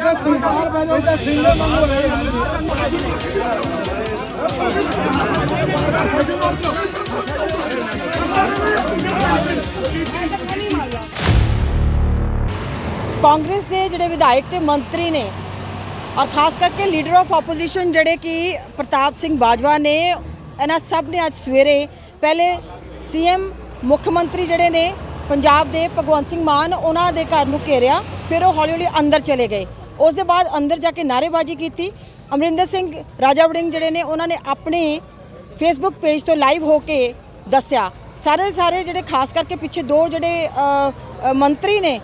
ਇਹਦਾ ਸਿੰਗਲ ਇਹਦਾ ਸਿੰਗਲ ਮੰਗੋ ਰਹੇ ਕਾਂਗਰਸ ਦੇ ਜਿਹੜੇ ਵਿਧਾਇਕ ਤੇ ਮੰਤਰੀ ਨੇ, ਔਰ ਖਾਸ ਕਰਕੇ ਲੀਡਰ ਆਫ ਆਪੋਜੀਸ਼ਨ ਜਿਹੜੇ ਕਿ ਪ੍ਰਤਾਪ ਸਿੰਘ ਬਾਜਵਾ ਨੇ, ਇਹਨਾਂ ਸਭ ਨੇ ਅੱਜ ਸਵੇਰੇ ਪਹਿਲੇ ਸੀਐਮ ਮੁੱਖ ਮੰਤਰੀ ਜਿਹੜੇ ਨੇ, ਪੰਜਾਬ ਦੇ ਭਗਵੰਤ ਸਿੰਘ ਮਾਨ ਉਹਨਾਂ ਦੇ ਘਰ ਨੂੰ ਘੇਰਿਆ, ਫਿਰ ਉਹ ਹੌਲੀ ਹੌਲੀ ਅੰਦਰ ਚਲੇ ਗਏ। ਉਸ ਦੇ ਬਾਅਦ ਅੰਦਰ ਜਾ ਕੇ ਨਾਅਰੇਬਾਜ਼ੀ ਕੀਤੀ। ਅਮਰਿੰਦਰ ਸਿੰਘ ਰਾਜਾ ਵੜਿੰਗ ਜਿਹੜੇ ਨੇ ਉਹਨਾਂ ਨੇ ਆਪਣੇ ਫੇਸਬੁੱਕ ਪੇਜ ਤੋਂ ਲਾਈਵ ਹੋ ਕੇ ਦੱਸਿਆ। ਸਾਰੇ ਸਾਰੇ ਜਿਹੜੇ ਖਾਸ ਕਰਕੇ ਪਿੱਛੇ ਦੋ ਜਿਹੜੇ ਮੰਤਰੀ ਨੇ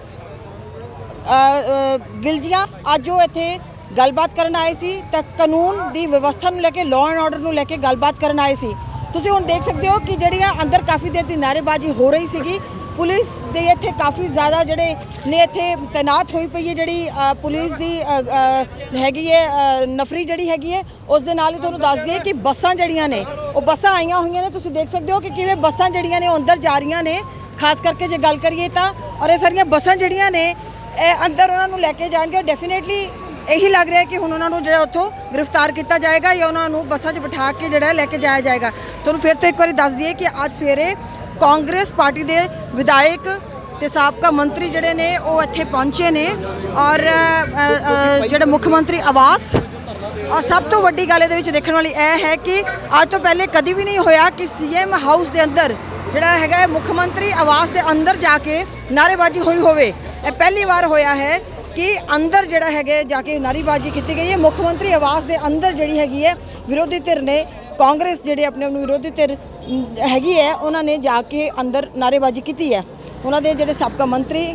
ਅ, ਗਿਲਜੀਆਂ ਅੱਜ ਉਹ ਇੱਥੇ ਗੱਲਬਾਤ ਕਰਨ ਆਏ ਸੀ ਤਾਂ ਕਾਨੂੰਨ ਦੀ ਵਿਵਸਥਾ ਨੂੰ ਲੈ ਕੇ ਲਾਅ ਐਂਡ ਆਰਡਰ ਨੂੰ ਲੈ ਕੇ ਗੱਲਬਾਤ ਕਰਨ ਆਏ ਸੀ। ਤੁਸੀਂ ਹੁਣ ਦੇਖ ਸਕਦੇ ਹੋ ਕਿ ਜਿਹੜੀਆਂ ਅੰਦਰ ਕਾਫੀ ਦੇਰ ਦੀ ਨਾਅਰੇਬਾਜ਼ੀ ਹੋ ਰਹੀ ਸੀਗੀ ਪੁਲਿਸ ਦੇ ਇੱਥੇ ਕਾਫੀ ਜ਼ਿਆਦਾ ਜਿਹੜੇ ਨੇ ਇੱਥੇ ਤਾਇਨਾਤ ਹੋਈ ਪਈ ਹੈ ਜਿਹੜੀ ਪੁਲਿਸ ਦੀ ਹੈਗੀ ਹੈ ਨਫਰੀ ਜਿਹੜੀ ਹੈਗੀ ਹੈ, ਉਸ ਦੇ ਨਾਲ ਹੀ ਤੁਹਾਨੂੰ ਦੱਸ ਦਈਏ ਕਿ ਬੱਸਾਂ ਜਿਹੜੀਆਂ ਨੇ, ਉਹ ਬੱਸਾਂ ਆਈਆਂ ਹੋਈਆਂ ਨੇ, ਤੁਸੀਂ ਦੇਖ ਸਕਦੇ ਹੋ ਕਿ ਕਿਵੇਂ ਬੱਸਾਂ ਜਿਹੜੀਆਂ ਨੇ ਉਹ ਅੰਦਰ ਜਾ ਰਹੀਆਂ ਨੇ। ਖਾਸ ਕਰਕੇ ਜੇ ਗੱਲ ਕਰੀਏ ਤਾਂ, ਔਰ ਇਹ ਸਾਰੀਆਂ ਬੱਸਾਂ ਜਿਹੜੀਆਂ ਨੇ, ਇਹ ਅੰਦਰ ਉਹਨਾਂ ਨੂੰ ਲੈ ਕੇ ਜਾਣਗੇ। ਡੈਫੀਨੇਟਲੀ ਇਹੀ ਲੱਗ ਰਿਹਾ ਕਿ ਹੁਣ ਉਹਨਾਂ ਨੂੰ ਜਿਹੜਾ ਉੱਥੋਂ ਗ੍ਰਿਫਤਾਰ ਕੀਤਾ ਜਾਏਗਾ ਜਾਂ ਉਹਨਾਂ ਨੂੰ ਬੱਸਾਂ 'ਚ ਬਿਠਾ ਕੇ ਜਿਹੜਾ ਲੈ ਕੇ ਜਾਇਆ ਜਾਏਗਾ। ਤੁਹਾਨੂੰ ਫਿਰ ਤੋਂ ਇੱਕ ਵਾਰੀ ਦੱਸ ਦਈਏ ਕਿ ਅੱਜ ਸਵੇਰੇ ਕਾਂਗਰਸ ਪਾਰਟੀ ਦੇ ਵਿਧਾਇਕ ਤੇ ਸਾਬਕਾ ਮੰਤਰੀ ਜਿਹੜੇ ਨੇ ਉਹ ਇੱਥੇ ਪਹੁੰਚੇ ਨੇ ਔਰ ਅ, ਜਿਹੜੇ ਮੁੱਖ ਮੰਤਰੀ ਆਵਾਸ ਔਰ ਸਭ ਤੋਂ ਵੱਡੀ ਗੱਲ ਇਹਦੇ ਵਿੱਚ ਦੇਖਣ ਵਾਲੀ ਇਹ ਹੈ ਕਿ ਅੱਜ ਤੋਂ ਪਹਿਲੇ ਕਦੀ ਵੀ ਨਹੀਂ ਹੋਇਆ ਕਿ ਸੀਐਮ ਹਾਊਸ ਦੇ ਅੰਦਰ ਜਿਹੜਾ ਹੈਗਾ ਮੁੱਖ ਮੰਤਰੀ ਆਵਾਸ ਦੇ ਅੰਦਰ ਜਾ ਕੇ ਨਾਅਰੇਬਾਜ਼ੀ ਹੋਈ ਹੋਵੇ। ਇਹ ਪਹਿਲੀ ਵਾਰ ਹੋਇਆ ਹੈ ਕਿ ਅੰਦਰ ਜਿਹੜਾ ਹੈਗੇ ਜਾ ਕੇ ਨਾਅਰੇਬਾਜ਼ੀ ਕੀਤੀ ਗਈ ਹੈ। ਮੁੱਖ ਮੰਤਰੀ ਆਵਾਸ ਦੇ ਅੰਦਰ ਜਿਹੜੀ ਹੈਗੀ ਹੈ ਵਿਰੋਧੀ ਧਿਰ ਨੇ ਕਾਂਗਰਸ ਜਿਹੜੇ ਆਪਣੇ ਆਪ ਨੂੰ ਵਿਰੋਧੀ ਧਿਰ ਹੈਗੀ ਹੈ, ਉਹਨਾਂ ਨੇ ਜਾ ਕੇ ਅੰਦਰ ਨਾਅਰੇਬਾਜ਼ੀ ਕੀਤੀ ਹੈ। ਉਹਨਾਂ ਦੇ ਜਿਹੜੇ ਸਾਬਕਾ ਮੰਤਰੀ,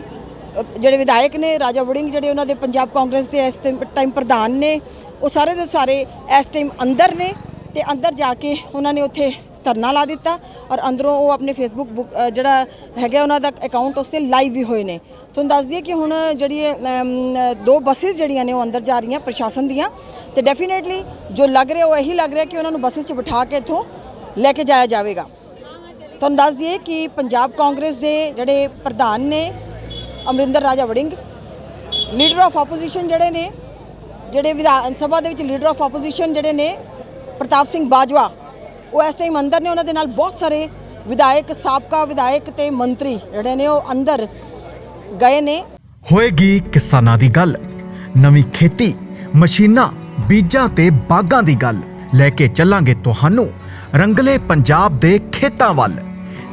ਜਿਹੜੇ ਵਿਧਾਇਕ ਨੇ, ਰਾਜਾ ਵੜਿੰਗ ਜਿਹੜੇ ਉਹਨਾਂ ਦੇ ਪੰਜਾਬ ਕਾਂਗਰਸ ਦੇ ਇਸ ਟਾਈਮ ਪ੍ਰਧਾਨ ਨੇ, ਉਹ ਸਾਰੇ ਦੇ ਸਾਰੇ ਇਸ ਟਾਈਮ ਅੰਦਰ ਨੇ ਤੇ ਅੰਦਰ ਜਾ ਕੇ ਉਹਨਾਂ ਨੇ ਉੱਥੇ ਧਰਨਾ ਲਾ ਦਿੱਤਾ ਔਰ ਅੰਦਰੋਂ ਉਹ ਆਪਣੇ ਫੇਸਬੁੱਕ ਬੁੱਕ- ਜਿਹੜਾ ਹੈਗਾ ਉਹਨਾਂ ਦਾ ਅਕਾਊਂਟ ਉਸ ਤੇ ਲਾਈਵ ਵੀ ਹੋਏ ਨੇ। ਤੁਹਾਨੂੰ ਦੱਸ ਦਈਏ ਕਿ ਹੁਣ ਜਿਹੜੀ ਦੋ ਬੱਸਿਸ ਜਿਹੜੀਆਂ ਨੇ ਉਹ ਅੰਦਰ ਜਾ ਰਹੀਆਂ ਪ੍ਰਸ਼ਾਸਨ ਦੀਆਂ ਤੇ ਡੈਫੀਨੇਟਲੀ ਜੋ ਲੱਗ ਰਿਹਾ ਉਹ ਇਹੀ ਲੱਗ ਰਿਹਾ ਕਿ ਉਹਨਾਂ ਨੂੰ ਬੱਸਿਸ 'ਚ ਬਿਠਾ ਕੇ ਇੱਥੋਂ ਲੈ ਕੇ ਜਾਇਆ ਜਾਵੇਗਾ। ਤੁਹਾਨੂੰ ਦੱਸ ਦਈਏ ਕਿ ਪੰਜਾਬ ਕਾਂਗਰਸ ਦੇ ਜਿਹੜੇ ਪ੍ਰਧਾਨ ਨੇ Amarinder Raja Warring leader of opposition ਜਿਹੜੇ ਨੇ, ਜਿਹੜੇ ਵਿਧਾਨ ਸਭਾ ਦੇ ਵਿੱਚ ਲੀਡਰ ਆਫ ਆਪੋਜੀਸ਼ਨ ਜਿਹੜੇ ਨੇ, ਪ੍ਰਤਾਪ ਸਿੰਘ ਬਾਜਵਾ ਉਹ ਇਸ ਟਾਈਮ ਅੰਦਰ ਨੇ ਉਹਨਾਂ ਦੇ ਨਾਲ ਬਹੁਤ ਸਾਰੇ ਵਿਧਾਇਕ ਸਾਬਕਾ ਵਿਧਾਇਕ ਤੇ ਮੰਤਰੀ ਜਿਹੜੇ ਨੇ ਉਹ ਅੰਦਰ ਗਏ ਨੇ। ਹੋਏਗੀ ਕਿਸਾਨਾਂ ਦੀ ਗੱਲ ਨਵੀਂ ਖੇਤੀ ਮਸ਼ੀਨਾਂ ਬੀਜਾਂ ਤੇ ਬਾਗਾਂ ਦੀ ਗੱਲ। ਲੈ ਕੇ ਚੱਲਾਂਗੇ ਤੁਹਾਨੂੰ ਰੰਗਲੇ ਪੰਜਾਬ ਦੇ ਖੇਤਾਂ ਵੱਲ।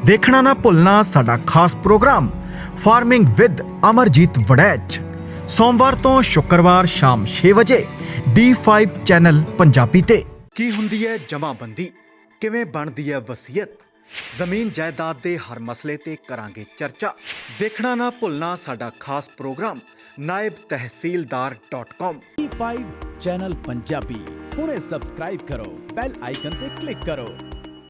ਦੇਖਣਾ ਨਾ ਭੁੱਲਣਾ ਸਾਡਾ ਖਾਸ programme farming with Amarjit Waraich. ਸੋਮਵਾਰ ਤੋਂ ਸ਼ੁੱਕਰਵਾਰ ਸ਼ਾਮ 6 ਵਜੇ D5 ਚੈਨਲ ਪੰਜਾਬੀ ਤੇ। ਕੀ ਹੁੰਦੀ ਹੈ ਜਮਾਬੰਦੀ? ਕਿਵੇਂ ਬਣਦੀ ਹੈ ਵਸੀਅਤ? ਜ਼ਮੀਨ ਜਾਇਦਾਦ ਦੇ ਹਰ ਮਸਲੇ ਤੇ ਕਰਾਂਗੇ ਚਰਚਾ। ਦੇਖਣਾ ਨਾ ਭੁੱਲਣਾ ਸਾਡਾ ਖਾਸ ਪ੍ਰੋਗਰਾਮ naibtehsildar.com 5 ਚੈਨਲ ਪੰਜਾਬੀ। ਹੁਣੇ ਸਬਸਕ੍ਰਾਈਬ ਕਰੋ ਬੈਲ ਆਈਕਨ ਤੇ ਕਲਿੱਕ ਕਰੋ।